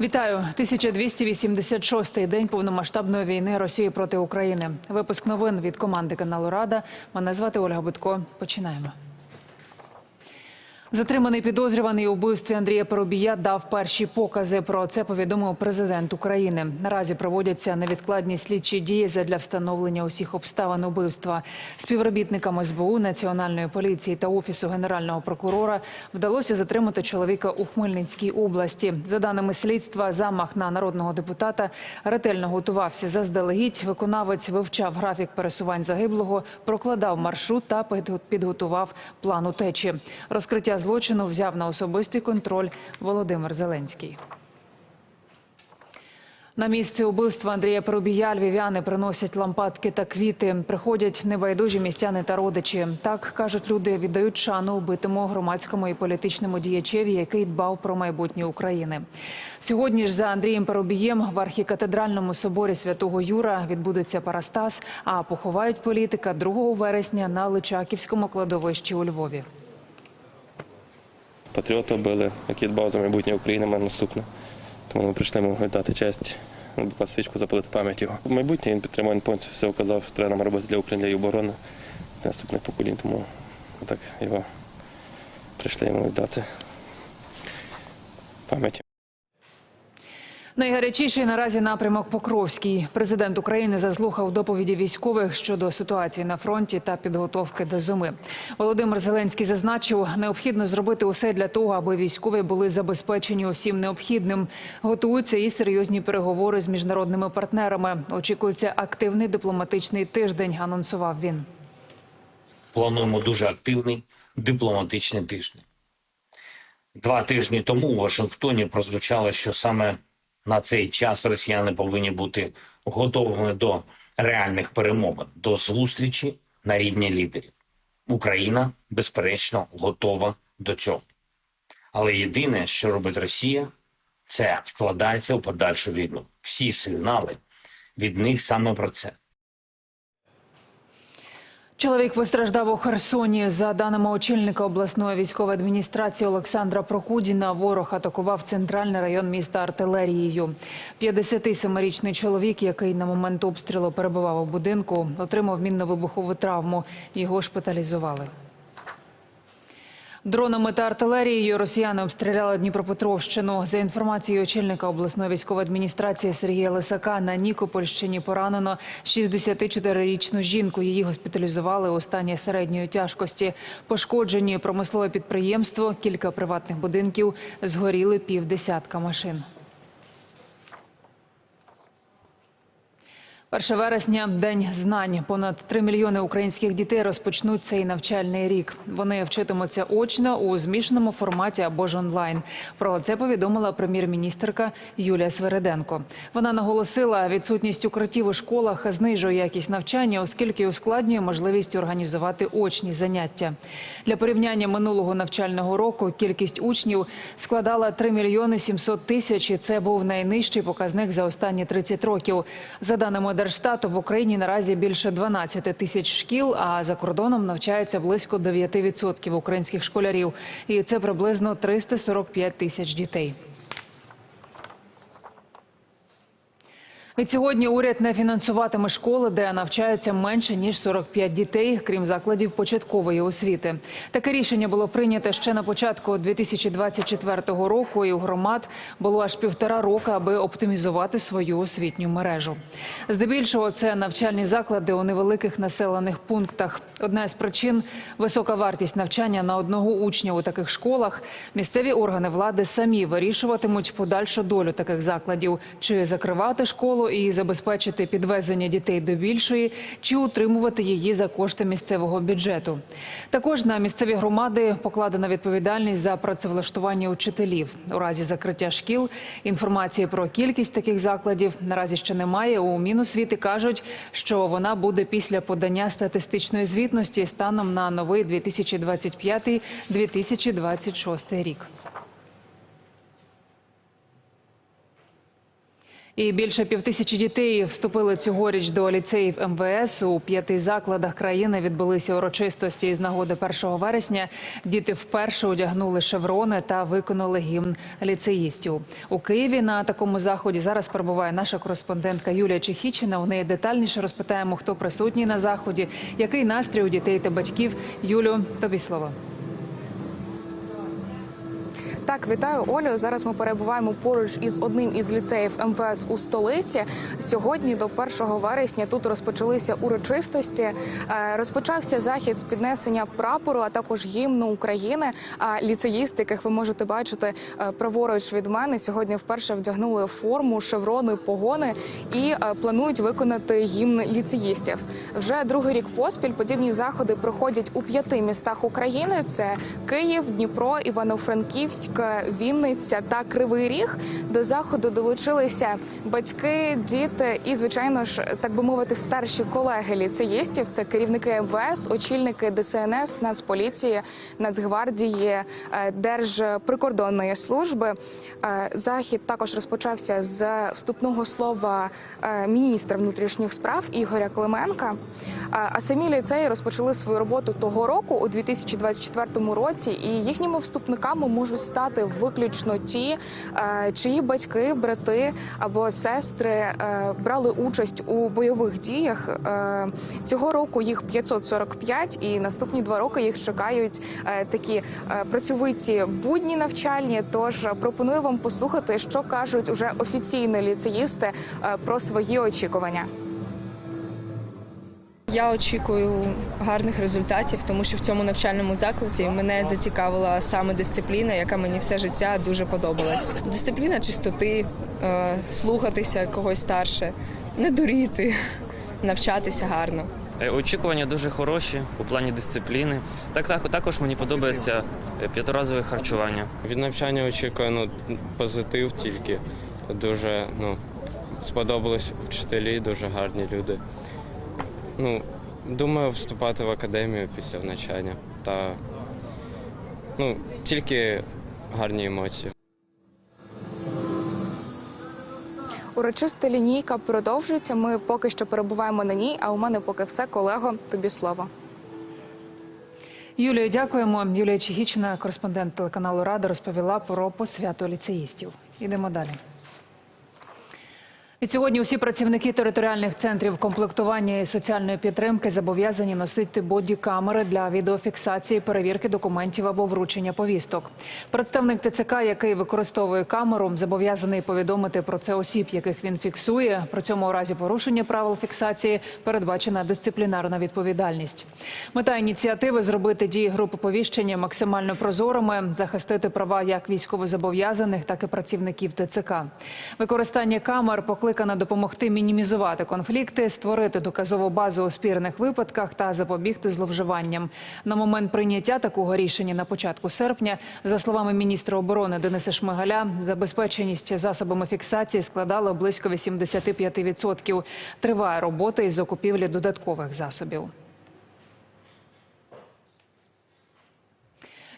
Вітаю 1286-й день повномасштабної війни Росії проти України. Випуск новин від команди каналу Рада. Мене звати Ольга Будко. Починаємо. Затриманий підозрюваний у вбивстві Андрія Поробія дав перші покази. Про це повідомив президент України. Наразі проводяться невідкладні слідчі дії для встановлення усіх обставин убивства. Співробітникам СБУ, Національної поліції та офісу генерального прокурора вдалося затримати чоловіка у Хмельницькій області. За даними слідства, замах на народного депутата ретельно готувався заздалегідь. Виконавець вивчав графік пересувань загиблого, прокладав маршрут та підготував план утечі. Розкриття злочину взяв на особистий контроль Володимир Зеленський. На місце убивства Андрія Поробія львів'яни приносять лампадки та квіти. Приходять небайдужі містяни та родичі. Так кажуть люди, віддають шану убитому громадському і політичному діячеві, який дбав про майбутнє України. Сьогодні ж за Андрієм Поробієм в архікатедральному соборі святого Юра відбудеться Парастас, а поховають політика 2 вересня на Личаківському кладовищі у Львові. Патріота били, який дбав за майбутнє України, мене наступне. Тому ми прийшли йому віддати честь, пасичку запалити пам'ять його. Майбутнє він підтримав, повністю все вказав, що треба нам робити для України, для її оборони, для наступних поколінь. Тому так його прийшли йому віддати пам'ять. Найгарячіший наразі напрямок Покровський. Президент України заслухав доповіді військових щодо ситуації на фронті та підготовки до зими. Володимир Зеленський зазначив, необхідно зробити усе для того, аби військові були забезпечені усім необхідним. Готуються і серйозні переговори з міжнародними партнерами. Очікується активний дипломатичний тиждень. Анонсував він. плануємо дуже активний дипломатичний тиждень. Два тижні тому у Вашингтоні прозвучало, що саме на цей час росіяни повинні бути готовими до реальних перемовин, до зустрічі на рівні лідерів. Україна, безперечно, готова до цього. Але єдине, що робить Росія, це вкладається у подальшу війну. Всі сигнали від них саме про це. Чоловік постраждав у Херсоні. За даними очільника обласної військової адміністрації Олександра Прокудіна, ворог атакував центральний район міста артилерією. 57-річний чоловік, який на момент обстрілу перебував у будинку, отримав мінно-вибухову травму. Його шпиталізували. Дронами та артилерією росіяни обстріляли Дніпропетровщину. За інформацією очільника обласної військової адміністрації Сергія Лисака, на Нікопольщині поранено 64-річну жінку. Її госпіталізували у стані середньої тяжкості. Пошкоджені промислове підприємство, кілька приватних будинків, згоріли півдесятка машин. 1 вересня – День знань. Понад 3 мільйони українських дітей розпочнуть цей навчальний рік. Вони вчитимуться очно у змішаному форматі або ж онлайн. Про це повідомила прем'єр-міністерка Юлія Свериденко. Вона наголосила, відсутність укриттів у школах знижує якість навчання, оскільки ускладнює можливість організувати очні заняття. Для порівняння минулого навчального року кількість учнів складала 3 мільйони 700 тисяч. І це був найнижчий показник за останні 30 років. За даними Держстату, в Україні наразі більше 12 тисяч шкіл, а за кордоном навчається близько 9% українських школярів. І це приблизно 345 тисяч дітей. Відсьогодні уряд не фінансуватиме школи, де навчаються менше ніж 45 дітей, крім закладів початкової освіти. Таке рішення було прийнято ще на початку 2024 року. І у громад було аж півтора року, аби оптимізувати свою освітню мережу. Здебільшого це навчальні заклади у невеликих населених пунктах. Одна з причин висока вартість навчання на одного учня у таких школах. Місцеві органи влади самі вирішуватимуть подальшу долю таких закладів, чи закривати школу і забезпечити підвезення дітей до більшої, чи утримувати її за кошти місцевого бюджету. Також на місцеві громади покладена відповідальність за працевлаштування учителів у разі закриття шкіл. Інформації про кількість таких закладів наразі ще немає. У Міносвіти кажуть, що вона буде після подання статистичної звітності станом на новий 2025-2026 рік. І більше півтисячі дітей вступили цьогоріч до ліцеїв МВС. У п'яти закладах країни відбулися урочистості із нагоди 1 вересня. Діти вперше одягнули шеврони та виконали гімн ліцеїстів. У Києві на такому заході зараз перебуває наша кореспондентка Юлія Чехічина. У неї детальніше розпитаємо, хто присутній на заході, який настрій у дітей та батьків. Юлю, тобі слово. Так, вітаю Олю. Зараз ми перебуваємо поруч із одним із ліцеїв МВС у столиці. Сьогодні до 1 вересня тут розпочалися урочистості. Е, Розпочався захід з піднесення прапору, а також гімну України. А ліцеїсти, яких ви можете бачити е, праворуч від мене, сьогодні вперше вдягнули форму, шеврони, погони і е, планують виконати гімн ліцеїстів. Вже другий рік поспіль подібні заходи проходять у п'яти містах України: це Київ, Дніпро, Івано-Франківськ, Вінниця та Кривий Ріг. До заходу долучилися батьки, діти і, звичайно ж, так би мовити, старші колеги ліцеїстів. Це керівники МВС, очільники ДСНС, Нацполіції, Нацгвардії, е, Держприкордонної служби. Е, Захід також розпочався з вступного слова е, міністра внутрішніх справ Ігоря Клименка. А самі ліцеї розпочали свою роботу того року у 2024 році, і їхніми вступниками можуть стати виключно ті, е, чиї батьки, брати або сестри е, брали участь у бойових діях. Е, Цього року їх 545, і наступні два роки їх чекають такі працьовиті будні навчальні. Тож пропоную вам послухати, що кажуть уже офіційно ліцеїсти про свої очікування. Я очікую гарних результатів, тому що в цьому навчальному закладі мене зацікавила саме дисципліна, яка мені все життя дуже подобалась. Дисципліна чистоти, е, слухатися когось старше, не дуріти, навчатися гарно. Е, Очікування дуже хороші у плані дисципліни. Так, так також мені подобається е, п'ятиразове харчування. Від навчання очікую ну, позитив тільки. Дуже ну, сподобались вчителі, дуже гарні люди. Ну, думаю, вступати в академію після навчання. Та ну, тільки гарні емоції. Урочиста лінійка продовжується. Ми поки що перебуваємо на ній. А у мене поки все, колего. Тобі слово. Юлію, дякуємо. Юлія Чехічна, кореспондент телеканалу Рада, розповіла про посвяту ліцеїстів. Ідемо далі. Від сьогодні усі працівники територіальних центрів комплектування і соціальної підтримки зобов'язані носити боді-камери для відеофіксації, перевірки документів або вручення повісток. Представник ТЦК, який використовує камеру, зобов'язаний повідомити про це осіб, яких він фіксує. При цьому у разі порушення правил фіксації передбачена дисциплінарна відповідальність. Мета ініціативи зробити дії групи повіщення максимально прозорими, захистити права як військовозобов'язаних, так і працівників ТЦК. Використання камер покликано допомогти мінімізувати конфлікти, створити доказову базу у спірних випадках та запобігти зловживанням. На момент прийняття такого рішення на початку серпня, за словами міністра оборони Дениса Шмигаля, забезпеченість засобами фіксації складала близько 85%. Триває робота із закупівлі додаткових засобів.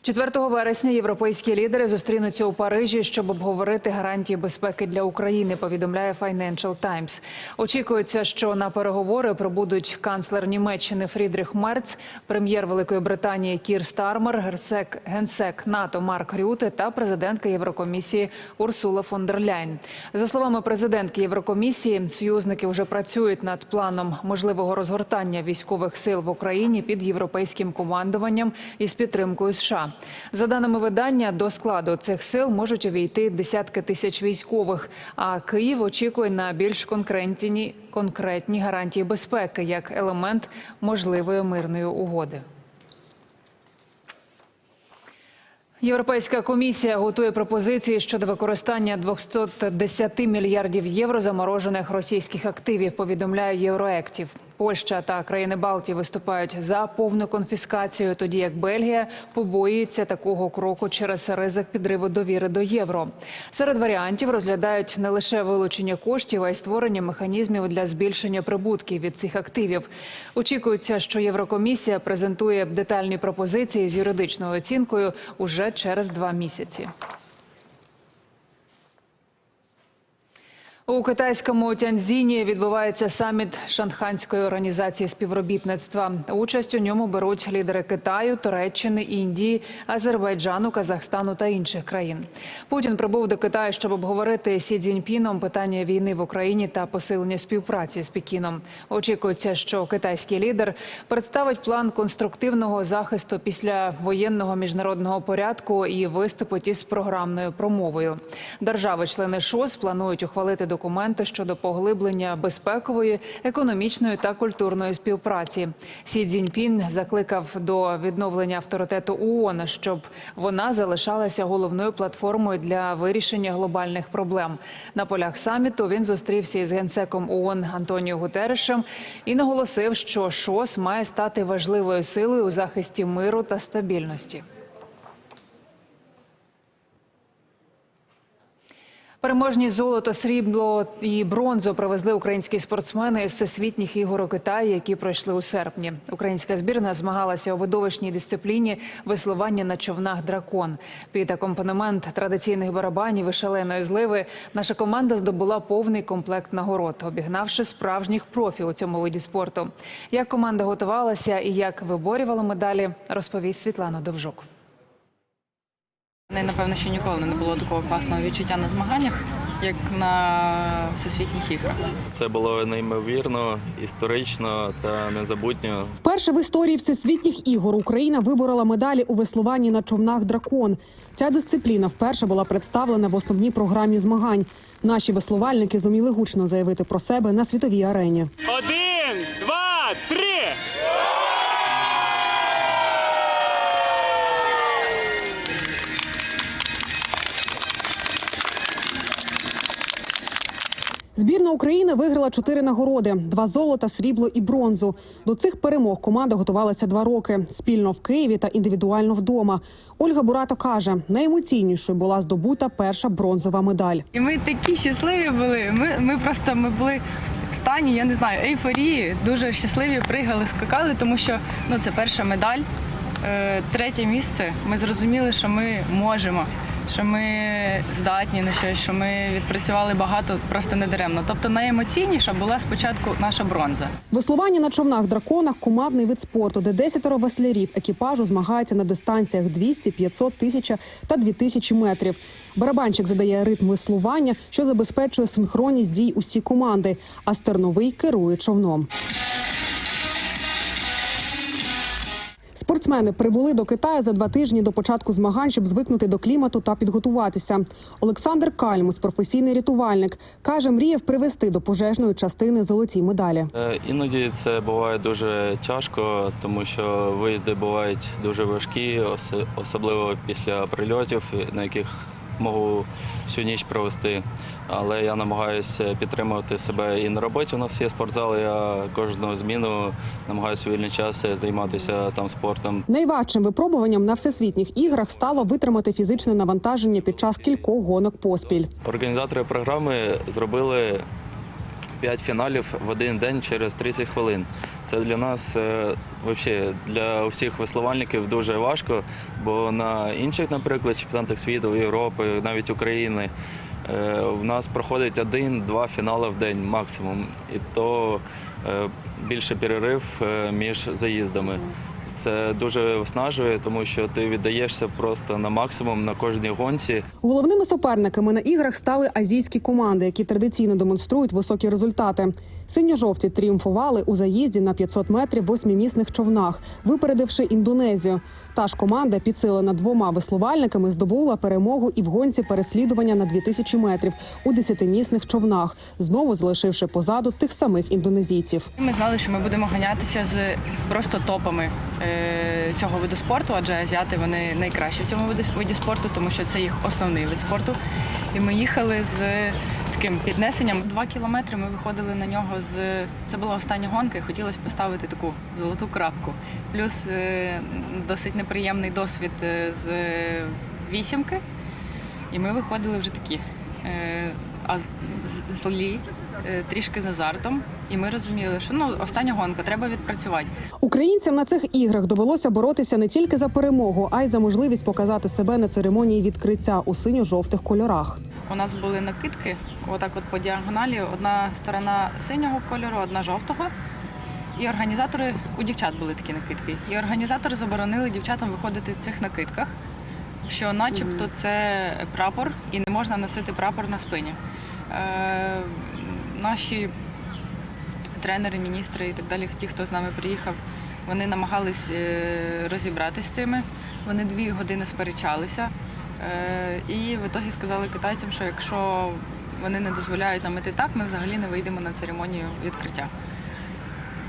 4 вересня європейські лідери зустрінуться у Парижі, щоб обговорити гарантії безпеки для України. Повідомляє Financial Times. Очікується, що на переговори прибудуть канцлер Німеччини Фрідріх Мерц, прем'єр Великої Британії Кір Стармер, герцек генсек НАТО Марк Рюте та президентка Єврокомісії Урсула фон дер Ляйн. За словами президентки Єврокомісії, союзники вже працюють над планом можливого розгортання військових сил в Україні під європейським командуванням із підтримкою США. За даними видання, до складу цих сил можуть увійти десятки тисяч військових. А Київ очікує на більш конкретні конкретні гарантії безпеки як елемент можливої мирної угоди. Європейська комісія готує пропозиції щодо використання 210 мільярдів євро заморожених російських активів. Повідомляє Євроектів. Польща та країни Балтії виступають за повну конфіскацію, тоді як Бельгія побоюється такого кроку через ризик підриву довіри до євро. Серед варіантів розглядають не лише вилучення коштів, а й створення механізмів для збільшення прибутків від цих активів. Очікується, що Єврокомісія презентує детальні пропозиції з юридичною оцінкою уже через два місяці. У китайському Тяньцзіні відбувається саміт Шанханської організації співробітництва. Участь у ньому беруть лідери Китаю, Туреччини, Індії, Азербайджану, Казахстану та інших країн. Путін прибув до Китаю, щоб обговорити Сі Цзіньпіном питання війни в Україні та посилення співпраці з Пекіном. Очікується, що китайський лідер представить план конструктивного захисту після воєнного міжнародного порядку і виступить із програмною промовою. Держави-члени ШОС планують ухвалити документи щодо поглиблення безпекової, економічної та культурної співпраці. Сі Цзіньпін закликав до відновлення авторитету ООН, щоб вона залишалася головною платформою для вирішення глобальних проблем. На полях саміту він зустрівся із генсеком ООН Антоніо Гутерешем і наголосив, що ШОС має стати важливою силою у захисті миру та стабільності. Переможні золото, срібло і бронзу привезли українські спортсмени з всесвітніх ігор у Китаї, які пройшли у серпні. Українська збірна змагалася у видовищній дисципліні веслування на човнах дракон. Під акомпанемент традиційних барабанів і шаленої зливи наша команда здобула повний комплект нагород, обігнавши справжніх профі у цьому виді спорту. Як команда готувалася і як виборювала медалі, розповість Світлана Довжук. Мене, напевно, ще ніколи не було такого класного відчуття на змаганнях, як на всесвітніх іграх. Це було неймовірно, історично та незабутньо. Вперше в історії всесвітніх ігор Україна виборола медалі у веслуванні на човнах дракон. Ця дисципліна вперше була представлена в основній програмі змагань. Наші веслувальники зуміли гучно заявити про себе на світовій арені. Один, два, три. Збірна України виграла чотири нагороди: два золота, срібло і бронзу. До цих перемог команда готувалася два роки спільно в Києві та індивідуально вдома. Ольга Бурато каже, найемоційнішою була здобута перша бронзова медаль. І ми такі щасливі були. Ми, ми просто ми були в стані, я не знаю, ейфорії, дуже щасливі, пригали, скакали, тому що ну, це перша медаль, е, третє місце. Ми зрозуміли, що ми можемо, що ми здатні на щось, що ми відпрацювали багато просто недаремно. Тобто найемоційніша була спочатку наша бронза. Веслування на човнах драконах командний вид спорту, де десятеро веслярів екіпажу змагаються на дистанціях 200, 500, 1000 та 2000 метрів. Барабанщик задає ритм веслування, що забезпечує синхронність дій усі команди. А стерновий керує човном. Спортсмени прибули до Китаю за два тижні до початку змагань, щоб звикнути до клімату та підготуватися. Олександр Кальмус, професійний рятувальник, каже, мріяв привести до пожежної частини золоті медалі. Е, Іноді це буває дуже тяжко, тому що виїзди бувають дуже важкі, особливо після прильотів, на яких можу всю ніч провести. Але я намагаюся підтримувати себе і на роботі. У нас є спортзал. Я кожну зміну намагаюся вільний час займатися там спортом. Найважчим випробуванням на всесвітніх іграх стало витримати фізичне навантаження під час кількох гонок поспіль. Організатори програми зробили п'ять фіналів в один день через 30 хвилин. Це для нас, взагалі, для всіх веслувальників дуже важко, бо на інших, наприклад, чемпіонатах світу, Європи, навіть України, е, в нас проходить один-два фінали в день максимум. І то е, більше перерив е, між заїздами. Це дуже виснажує, тому що ти віддаєшся просто на максимум на кожній гонці. Головними суперниками на іграх стали азійські команди, які традиційно демонструють високі результати. Синьо-жовті тріумфували у заїзді на 500 метрів восьмимісних човнах, випередивши Індонезію. Та ж команда, підсилена двома веслувальниками, здобула перемогу і в гонці переслідування на 2000 метрів у десятимісних човнах, знову залишивши позаду тих самих індонезійців. Ми знали, що ми будемо ганятися з просто топами е, цього виду спорту, адже азіати вони найкращі в цьому виді, спорту, тому що це їх основний вид спорту. І ми їхали з таким піднесенням. Два кілометри ми виходили на нього з це була остання гонка, і хотілося поставити таку золоту крапку. Плюс е, досить неприємний досвід е, з вісімки. І ми виходили вже такі е, а, злі, трішки з азартом. І ми розуміли, що ну остання гонка, треба відпрацювати. Українцям на цих іграх довелося боротися не тільки за перемогу, а й за можливість показати себе на церемонії відкриття у синьо-жовтих кольорах. У нас були накидки, отак от по діагоналі, одна сторона синього кольору, одна жовтого. І організатори, у дівчат були такі накидки. І організатори заборонили дівчатам виходити в цих накидках, що начебто це прапор і не можна носити прапор на спині. Е, наші тренери, міністри і так далі, ті, хто з нами приїхав, вони намагались е, розібратися з цими. Вони дві години сперечалися. Е, І в ітогі сказали китайцям, що якщо вони не дозволяють нам іти так, ми взагалі не вийдемо на церемонію відкриття.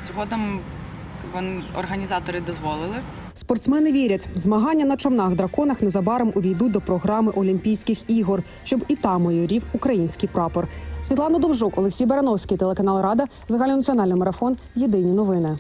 Згодом вон, організатори дозволили. Спортсмени вірять, змагання на човнах драконах незабаром увійдуть до програми Олімпійських ігор, щоб і там майорів український прапор. Світлана Довжук, Олексій Барановський, телеканал Рада, загальнонаціональний марафон. Єдині новини.